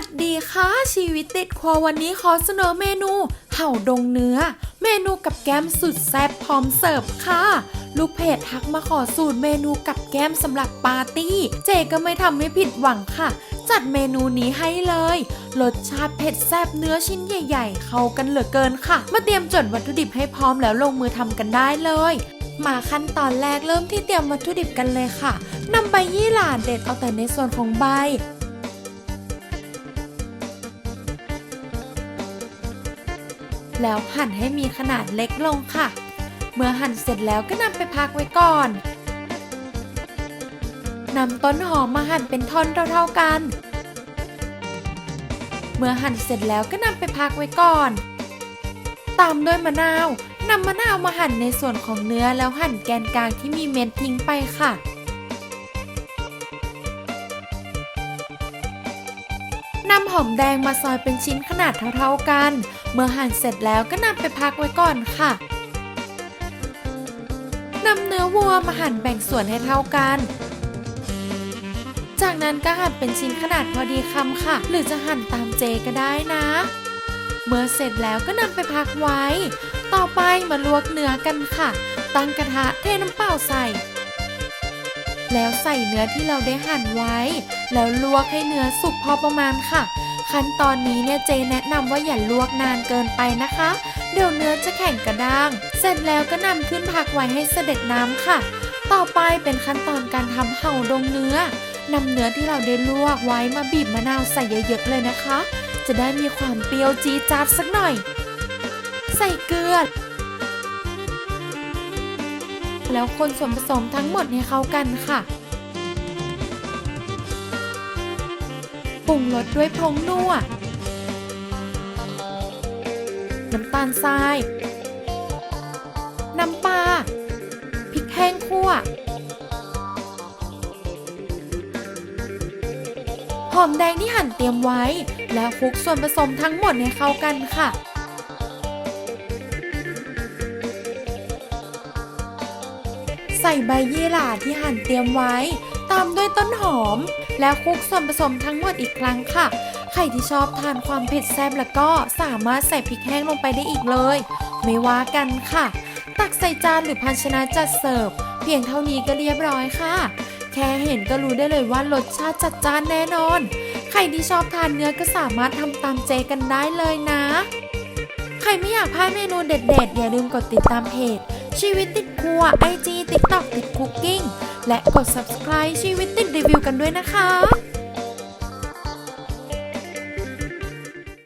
วัสดีค่ะชีวิตติดครัววันนี้ขอเสนอเมนูเห่าดงเนื้อ เมนูกับแก้มสุดแซ่บพร้อมเสิร์ฟค่ะ ลูกเพจทักมาขอสูตรเมนูกับแก้มสำหรับปาร์ตี้ เจก็ไม่ทำให้ผิดหวังค่ะ จัดเมนูนี้ให้เลยรสชาติเผ็ดแซ่บเนื้อชิ้นใหญ่ ๆ เข้ากันเหลือเกินค่ะ มาเตรียมจดวัตถุดิบให้พร้อมแล้วลงมือทำกันได้เลยมาขั้นตอนแรกเริ่มที่เตรียมวัตถุดิบกันเลยค่ะนำใบยี่หร่าเด็ดเอาแต่ในส่วนของใบ แล้วหั่นให้มีขนาดเล็กลงค่ะ เมื่อหั่นเสร็จแล้วก็นำไปพักไว้ก่อนนำต้นหอมมาหั่นเป็นท่อนเท่าๆกัน เมื่อหั่นเสร็จแล้วก็นำไปพักไว้ก่อน ตามด้วยมะนาว นำมะนาวมาหั่นในส่วนของเนื้อแล้วหั่นแกนกลางที่มีเม็ดทิ้งไปค่ะ นำหอมแดงมาซอยเป็นชิ้นขนาดเท่าๆกัน เมื่อหั่นเสร็จแล้วก็นำไปพักไว้ก่อนค่ะนำเนื้อวัวมาหั่นแบ่งส่วนให้เท่ากัน จากนั้นก็หั่นเป็นชิ้นขนาดพอดีคำค่ะ หรือจะหั่นตามเจก็ได้นะ เมื่อเสร็จแล้วก็นำไปพักไว้ ต่อไปมาลวกเนื้อกันค่ะ ตั้งกระทะเทน้ำเปล่าใส่ แล้วใส่เนื้อที่เราได้หั่นไว้ แล้วลวกให้เนื้อสุกพอประมาณค่ะ ขั้นตอนนี้เนี่ยเจแนะนำว่าอย่าลวกนานเกินไปนะคะ เดี๋ยวเนื้อจะแข็งกระด้าง เสร็จแล้วก็นำขึ้นพักไว้ให้เสด็จน้ำค่ะ ต่อไปเป็นขั้นตอนการทำเห่าดงเนื้อนำเนื้อที่เราได้ลวกไว้มาบีบมะนาวใส่เยอะๆเลยนะคะ จะได้มีความเปรี้ยวจี๊ดจ๊าดสักหน่อย ใส่เกลือ แล้วคนส่วนผสมทั้งหมดให้เข้ากันค่ะปรุงรสด้วยผงนัวน้ำตาลทราย น้ำปลาพริกแห้งคั่ว หอมแดงที่หั่นเตรียมไว้ แล้วคลุกส่วนผสมทั้งหมดให้เข้ากันค่ะ ใส่ใบยี่หร่าที่หั่นเตรียมไว้ ตามด้วยต้นหอม แล้วคลุกส่วนผสมทั้งหมดอีกครั้งค่ะ ใครที่ชอบทานความเผ็ดแซ่บแล้วก็สามารถใส่พริกแห้งลงไปได้อีกเลย ไม่ว่ากันค่ะ ตักใส่จานหรือภาชนะจัดเสิร์ฟ เพียงเท่านี้ก็เรียบร้อยค่ะ แค่เห็นก็รู้ได้เลยว่ารสชาติจัดจ้านแน่นอน ใครที่ชอบทานเนื้อก็สามารถทำตามเจกันได้เลยนะ ใครไม่อยากพลาดเมนูเด็ดๆ อย่าลืมกดติดตามเพจ ชีวิตติดครัว IG TikTok ติดคุกกิ้ง และกด subscribe ชีวิตติดรีวิวกันด้วยนะคะ